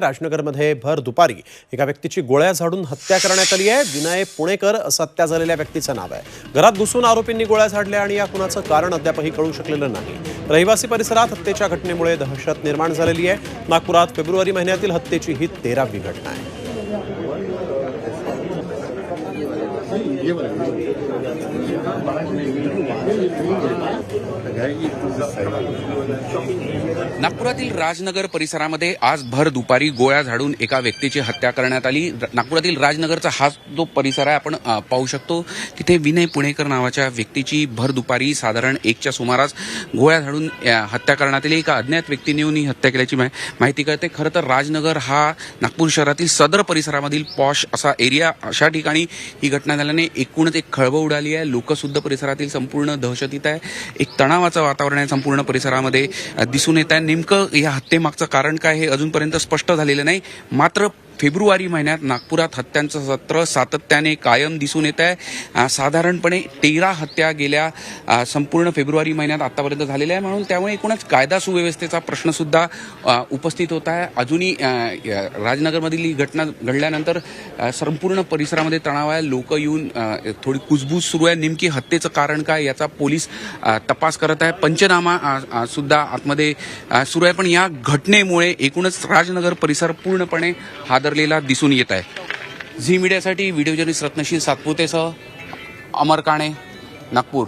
राजनगरमध्ये भर दुपारी एका व्यक्तीची गोळ्या झाडून हत्या करण्यात आली आहे. विनय पुणेकर असं हत्या झालेल्या व्यक्तीचं नाव आहे. घरात घुसून आरोपींनी गोळ्या झाडल्या आणि या खुनाचं कारण अद्यापही कळू शकलेलं नाही. रहिवासी परिसरात हत्येच्या घटनेमुळे दहशत निर्माण झालेली आहे. नागपुरात फेब्रुवारी महिन्यातील हत्येची ही तेरावी घटना आहे. नागपुरातील राजनगर परिसरामध्ये आज भर दुपारी गोळ्या झाडून एका व्यक्तीची हत्या करण्यात आली. नागपुरातील राजनगरचा हा जो परिसर आहे आपण पाहू शकतो. तिथे विनय पुणेकर नावाच्या व्यक्तीची भर दुपारी साधारण एकच्या सुमारास गोळ्या झाडून हत्या करण्यात आली. एका अज्ञात व्यक्तीने येऊन ही हत्या केल्याची माहिती कळते. खरं तर राजनगर हा नागपूर शहरातील सदर परिसरामधील पॉश असा एरिया. अशा ठिकाणी ही घटना झाल्याने एकूणच एक खळबळ उडाली आहे. लोकसुद्धा परिसरातील संपूर्ण दहशतीत आहे. एक तणाव तणावाचं वातावरण आहे संपूर्ण परिसरामध्ये. दिसून येत आहे. नेमकं या हत्येमागचं कारण काय हे अजूनपर्यंत स्पष्ट झालेलं नाही. मात्र फेब्रुवारी महिन्यात नागपुरात हत्यांचं सत्र सातत्याने कायम दिसून येत आहे. साधारणपणे तेरा हत्या गेल्या संपूर्ण फेब्रुवारी महिन्यात आतापर्यंत झालेल्या आहे म्हणून त्यामुळे एकूणच कायदा सुव्यवस्थेचा प्रश्न सुद्धा उपस्थित होत आहे. अजूनही राजनगरमधील ही घटना घडल्यानंतर संपूर्ण परिसरामध्ये तणाव आहे. लोक येऊन थोडी कुजबूज सुरू आहे. नेमकी हत्येचं कारण काय याचा पोलीस तपास करत आहे. पंचनामा सुद्धा आतमध्ये सुरू आहे. पण या घटनेमुळे एकूणच राजनगर परिसर पूर्णपणे आदरलेला दिसून येत आहे. झी मीडियासाठी व्हिडिओ जर्नलिस्ट रत्नशील सातपुतेसह अमर काणे नागपूर.